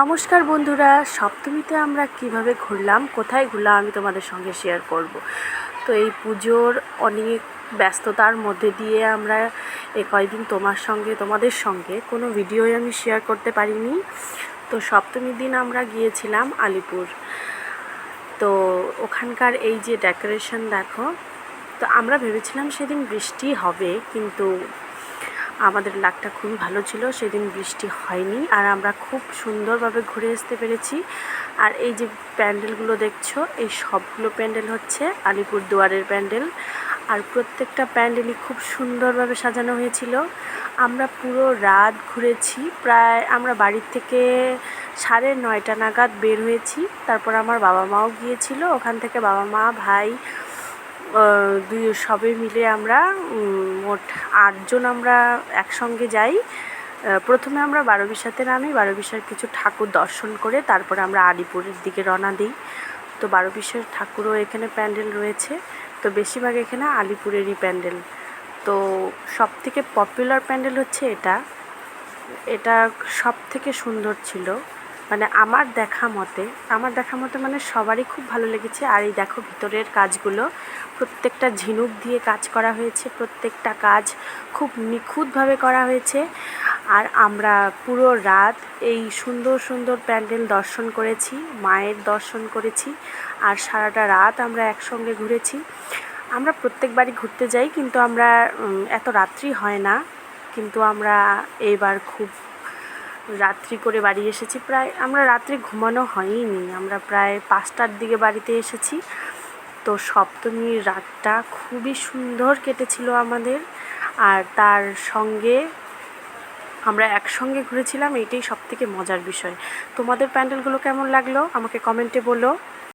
নমস্কার বন্ধুরা, সপ্তমীতে আমরা কীভাবে ঘুরলাম, কোথায় ঘুরলাম আমি তোমাদের সঙ্গে শেয়ার করব। তো এই পুজোর অনেক ব্যস্ততার মধ্যে দিয়ে আমরা এ কয়দিন তোমার সঙ্গে, তোমাদের সঙ্গে কোনো ভিডিওই আমি শেয়ার করতে পারিনি। তো সপ্তমীর দিন আমরা গিয়েছিলাম আলিপুর। তো ওখানকার এই যে ডেকোরেশন দেখো, তো আমরা ভেবেছিলাম সেদিন বৃষ্টি হবে, কিন্তু আমাদের লাকটা খুবই ভালো ছিল, সেদিন বৃষ্টি হয়নি আর আমরা খুব সুন্দরভাবে ঘুরে আসতে পেরেছি। আর এই যে প্যান্ডেলগুলো দেখছ, এই সবগুলো প্যান্ডেল হচ্ছে আলিপুর দুয়ারের প্যান্ডেল। আর প্রত্যেকটা প্যান্ডেলই খুব সুন্দরভাবে সাজানো হয়েছিল। আমরা পুরো রাত ঘুরেছি, প্রায় আমরা বাড়ির থেকে সাড়ে নয়টা নাগাদ বের হয়েছি। তারপর আমার বাবা মাও গিয়েছিল, ওখান থেকে বাবা মা ভাই দুই সবে মিলে আমরা মোট আটজন আমরা একসঙ্গে যাই। প্রথমে আমরা বারোবিশাতে নামি, বারোবিশার কিছু ঠাকুর দর্শন করে তারপরে আমরা আলিপুরের দিকে রওনা দিই। তো বারোবিশের ঠাকুরও এখানে প্যান্ডেল রয়েছে, তো বেশিরভাগ এখানে আলিপুরেরই প্যান্ডেল। তো সব থেকে পপুলার প্যান্ডেল হচ্ছে এটা। এটা সব থেকে সুন্দর ছিল। মানে আমার দেখা মতে, আমার দেখা মতে মানে সবারই খুব ভালো লেগেছে। আর এই দেখো ভিতরের কাজগুলো, প্রত্যেকটা ঝিনুক দিয়ে কাজ করা হয়েছে, প্রত্যেকটা কাজ খুব নিখুঁতভাবে করা হয়েছে। আর আমরা পুরো রাত এই সুন্দর সুন্দর প্যান্ডেল দর্শন করেছি, মায়ের দর্শন করেছি, আর সারাটা রাত আমরা একসঙ্গে ঘুরেছি। আমরা প্রত্যেকবারই ঘুরতে যাই, কিন্তু আমরা এত রাত্রি হয় না। কিন্তু আমরা এইবার খুব রাত্রি করে বাড়ি এসেছি। প্রায় আমরা রাত্রে ঘুমানো হয়নি। আমরা প্রায় পাঁচটার দিকে বাড়িতে এসেছি। তো সপ্তমীর রাতটা খুবই সুন্দর কেটেছিল আমাদের। আর তার সঙ্গে আমরা একসঙ্গে ঘুরেছিলাম, এটাই সবথেকে মজার বিষয়। তোমাদের প্যান্ডেলগুলো কেমন লাগল? আমাকে কমেন্টে বলো।